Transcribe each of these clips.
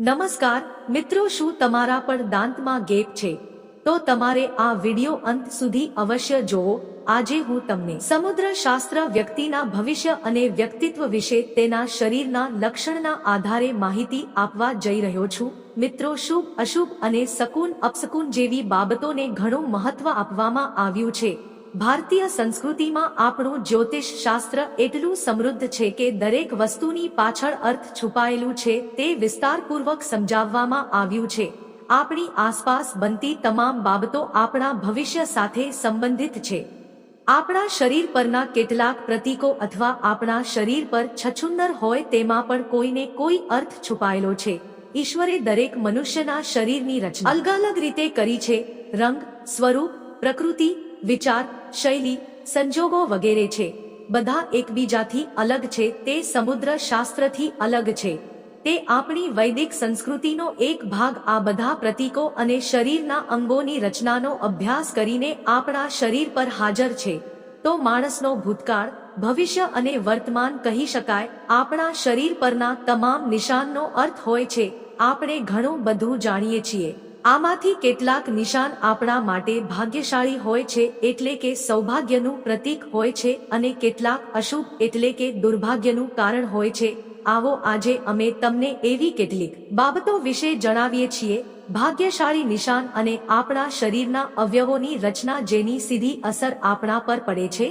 નમસ્કાર, મિત્રો શું તમારા પણ દાંતમાં ગેપ છે? તો તમારે આ વિડિયો અંત સુધી અવશ્ય જોવો. આજે હું તમને સમુદ્ર શાસ્ત્ર વ્યક્તિના ભવિષ્ય અને વ્યક્તિત્વ વિશે તેના શરીરના લક્ષણના આધારે માહિતી આપવા જઈ રહ્યો છું. મિત્રો શુભ, અશુભ અને સકુન અપસકુન જેવી બાબતોને ઘણું મહત્વ આપવામાં આવ્યું છે. ભારતીય સંસ્કૃતિમાં આપણું જ્યોતિષ શાસ્ત્ર એટલું સમૃદ્ધ છે કે દરેક વસ્તુની પાછળ અર્થ છુપાયેલું છે તે વિસ્તારપૂર્વક સમજાવવામાં આવ્યું છે. આપણી આસપાસ બનતી તમામ બાબતો આપણા ભવિષ્ય સાથે સંબંધિત છે. આપણા શરીર પરના કેટલાક પ્રતીકો અથવા આપણા શરીર પર છછુંદર હોય તેમાં પણ કોઈને કોઈ અર્થ છુપાયેલો છે. ઈશ્વરે દરેક મનુષ્યના શરીરની રચના અલગ અલગ રીતે કરી છે. રંગ, સ્વરૂપ, પ્રકૃતિ વિચાર, શૈલી, સંજોગો વગેરે છે. બધા એકબીજાથી અલગ છે. તે સમુદ્ર શાસ્ત્રથી અલગ છે. તે આપણી વૈદિક સંસ્કૃતિનો એક ભાગ આ બધા પ્રતીકો અને શરીરના અંગોની રચનાનો અભ્યાસ કરીને આપણા શરીર પર હાજર છે. તો માણસનો ભૂતકાળ, ભવિષ્ય અને વર્તમાન કહી શકાય, આપણા શરીર પરના તમામ નિશાનનો અર્થ હોય છે. આપણે ઘણું બધું જાણીએ છીએ. આમાંથી કેટલાક નિશાન આપણા માટે ભાગ્યશાળી હોય છે એટલે કે સૌભાગ્યનું પ્રતીક હોય છે અને કેટલાક અશુભ એટલે કે દુર્ભાગ્યનું કારણ હોય છે. આવો આજે અમે તમને એવી કેટલીક બાબતો વિશે જણાવીએ છીએ. ભાગ્યશાળી નિશાન અને આપણા શરીરના અવયવોની રચના જેની સીધી અસર આપણા પર પડે છે.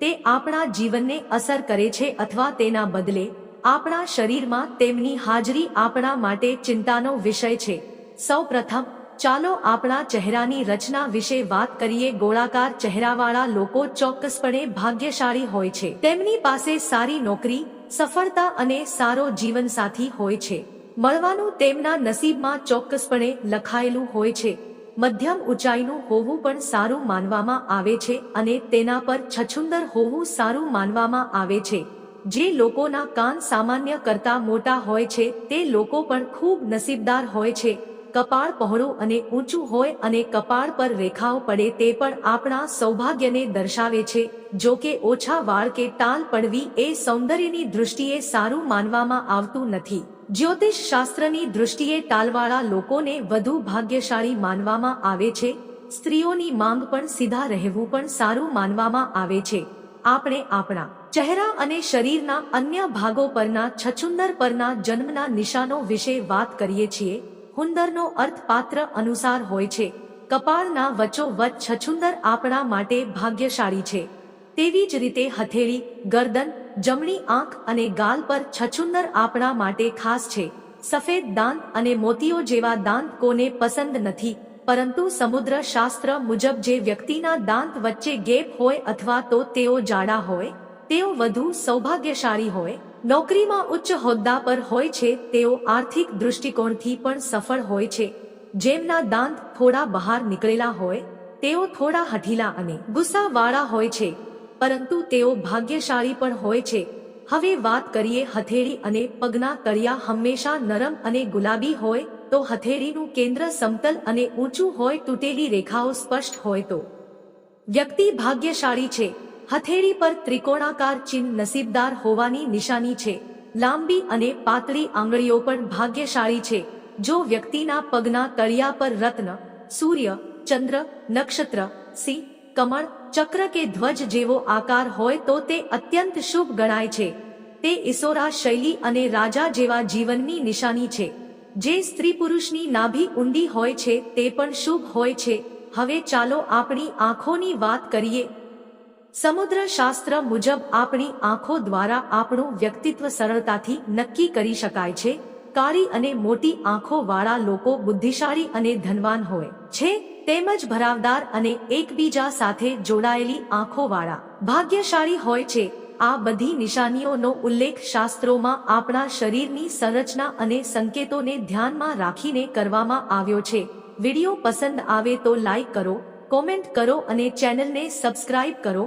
તે આપણા જીવનને અસર કરે છે અથવા તેના બદલે આપણા શરીરમાં તેમની હાજરી આપણા માટે ચિંતાનો વિષય છે. સૌ પ્રથમ ચાલો આપણા ચહેરાની રચના વિશે વાત કરીએ. ગોળાકાર ચહેરાવાળા લોકો ચોક્કસપણે ભાગ્યશાળી હોય છે. તેમની પાસે સારી નોકરી, સફળતા અને સારો જીવનસાથી હોય છે. મળવાનું તેમના નસીબમાં ચોક્કસપણે લખાયેલું હોય છે. મધ્યમ ઊંચાઈનું હોવું પણ સારું માનવામાં આવે છે અને તેના પર છછુંદર હોવું સારું માનવામાં આવે છે. જે લોકોના કાન સામાન્ય કરતા મોટા હોય છે, તે લોકો પણ ખૂબ નસીબદાર હોય છે. કપાળ પહોળું અને ઊંચું હોય અને કપાળ પર રેખાઓ પડે તે પણ આપણા સૌભાગ્યને દર્શાવે છે. જો કે ઓછા વાળ કે ટાલ પડવી એ સૌંદર્યની દૃષ્ટિએ સારું માનવામાં આવતું નથી. જ્યોતિષ શાસ્ત્રની દૃષ્ટિએ ટાલવાળા લોકોને વધુ ભાગ્યશાળી માનવામાં આવે છે. સ્ત્રીઓની માંગ પણ સીધા રહેવું પણ સારું માનવામાં આવે છે. આપણે આપણા ચહેરા અને શરીરના અન્ય ભાગો પરના છછુંદર પરના જન્મના નિશાનો વિશે વાત કરીએ છીએ. હુંદરનો અર્થ પાત્ર અનુસાર હોય છે. કપાળના વચ્ચોવચ્ચ છછુંદર આપણા માટે ભાગ્યશાળી છે. તેવી જ રીતે હથેળી, ગરદન, જમણી આંખ અને ગાલ પર છછુંદર આપણા માટે ખાસ છે. સફેદ દાંત અને મોતીઓ જેવા દાંત કોને પસંદ નથી, પરંતુ સમુદ્ર શાસ્ત્ર મુજબ જે વ્યક્તિના દાંત વચ્ચે ગેપ હોય અથવા તો તેઓ જાડા હોય, તેઓ વધુ સૌભાગ્યશાળી હોય નોકરીમાં ઉચ્ચ હોદ્દા પર હોય છે, તેઓ આર્થિક દૃષ્ટિકોણથી પણ સફળ હોય છે. જેમના દાંત થોડા બહાર નીકળેલા હોય, તેઓ થોડા હઠીલા અને ગુસ્સાવાળા હોય છે. પરંતુ તેઓ ભાગ્યશાળી પણ હોય છે. હવે વાત કરીએ હથેળી અને પગના તળિયા હંમેશા નરમ અને ગુલાબી હોય, તો હથેળીનું કેન્દ્ર સમતલ અને ઊંચું હોય, તૂટેલી રેખાઓ સ્પષ્ટ હોય તો. વ્યક્તિ ભાગ્યશાળી છે. હથેળી પર ત્રિકોણાકાર ચિહ્ન નસીબદાર હોવાની નિશાની છે. લાંબી અને પાતળી આંગળીઓ પણ ભાગ્યશાળી છે. જો વ્યક્તિના પગના તળિયા પર રત્ન, સૂર્ય, ચંદ્ર, નક્ષત્ર, સિંહ, કમળ, ચક્ર કે ધ્વજ જેવો આકાર હોય તો તે અત્યંત શુભ ગણાય છે. તે ઈસોરા શૈલી અને રાજા જેવા જીવનની નિશાની છે. જે સ્ત્રી પુરુષની નાભી ઊંડી હોય છે તે પણ શુભ હોય છે. હવે ચાલો આપણી આંખોની વાત કરીએ. સમુદ્ર શાસ્ત્ર મુજબ આપણી આંખો દ્વારા આપણું વ્યક્તિત્વ સરળતાથી નક્કી કરી શકાય છે. કાળી અને મોટી આંખો વાળા લોકો બુદ્ધિશાળી અને ધનવાન હોય છે. તેમજ ભરાવદાર અને એકબીજા સાથે જોડાયેલી આંખો વાળા ભાગ્યશાળી હોય છે. આ બધી નિશાનીઓનો ઉલ્લેખ શાસ્ત્રોમાં આપણા શરીરની સંરચના અને સંકેતોને ધ્યાનમાં રાખીને કરવામાં આવ્યો છે. વીડિયો પસંદ આવે તો લાઈક કરો, કોમેન્ટ કરો અને ચેનલને સબસ્ક્રાઇબ કરો.